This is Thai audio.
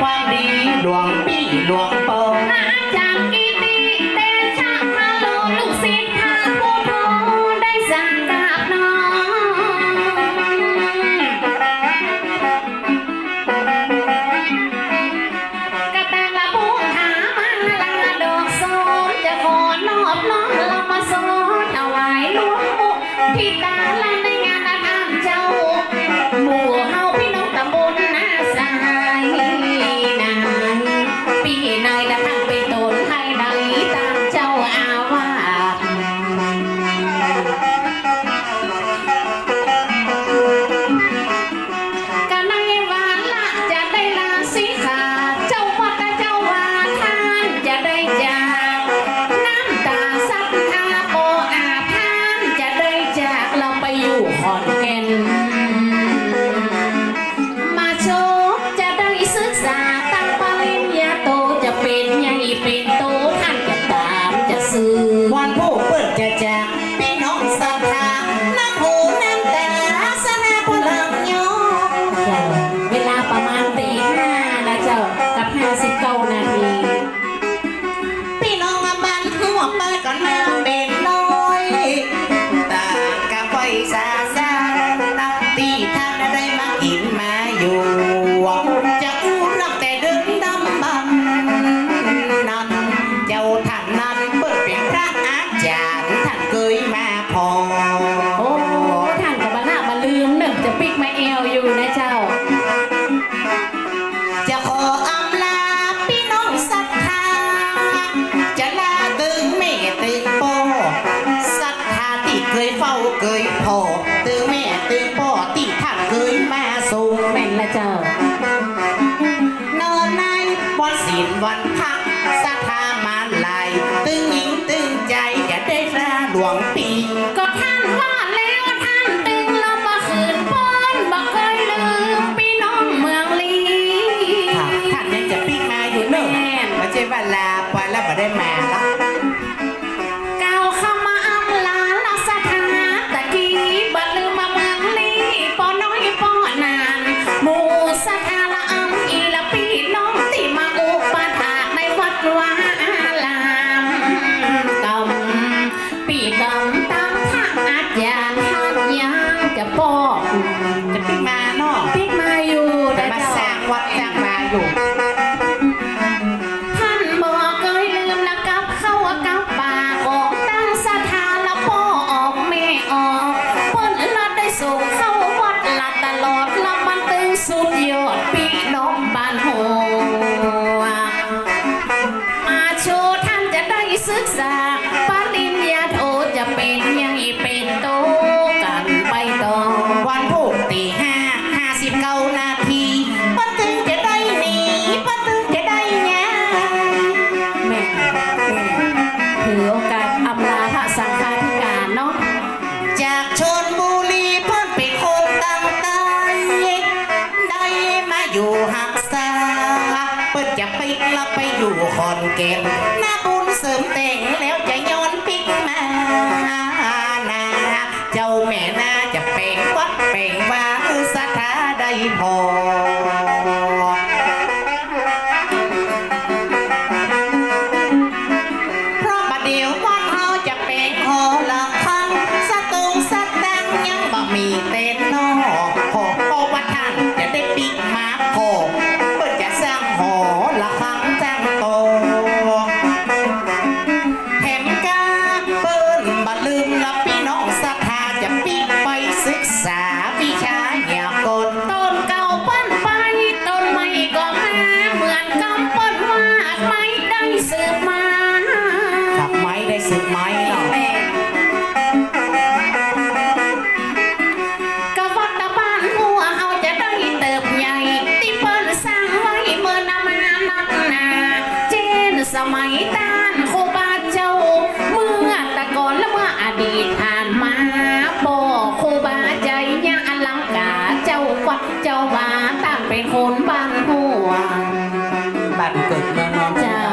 ความดีหลวงพี่หลวงโป อ เอวอยู่นะเจ้า จะขออำลาพี่น้องศรัทธา จะลาตึงแม่ตึงพ่อศรัทธาที่เคยเฝ้าเคยพอตึงแม่ตึงพ่อที่ท่านเคยมาส่งแม่นละเจ้านอนในวันศีลวันพักศรัทธามาลายตึงหญิงตึงใจจะได้ราหลวงปี ก็ท่านว่าแล้ว ม่นไม่ใช่ว่าลาไปแล้วไม่ได้มาแล้วก้าวเข้ามาอำลาลักษณะตะกี้บัดลืมมาเมืองลีปอน้อยปอนานหมู่สถาละอำอีละพี่น้องที่มาอุปถากในวัดวาอารามกำปีกำตามพระอาจารย์ท่านยังจะบอกจะปีมาเนาะพิกมาอยู่แต่มาสเจ้าร้างวัดสร้างมาอยู่ ส่งเข้าวัดละตลอดละมันตึงสุดยอดพี่น้องบ้านหัวมาโชว์ท่านจะได้ศึกษา อยู่คอนเก่นหน้าบุญเสริมแต่งแล้วจะย้อนปิกมานาเจ้าแม่นาจะเป่งวัดเป่งว่าคือสถาได้พอ บ่ลืมละพี่น้องศรัทธาจะปีกไปศึกษาวิชาอย่ากดต้นเก่าปั้นไปต้นใหม่ก็มาเหมือนกำปั้นวาไม่ได้สืบมาขับไม้ได้สึกไม้เนาะแม่กวัดตะบ้านหัวเฮาจะได้เติบใหญ่ที่เปิ้นสร้างไว้เมื่อนำมานักหนาเจนสมัยต้า เจ้าบ้านตั้งเป็นคนบ้านหัวบ้านเกิดเมืองนอนเจ้า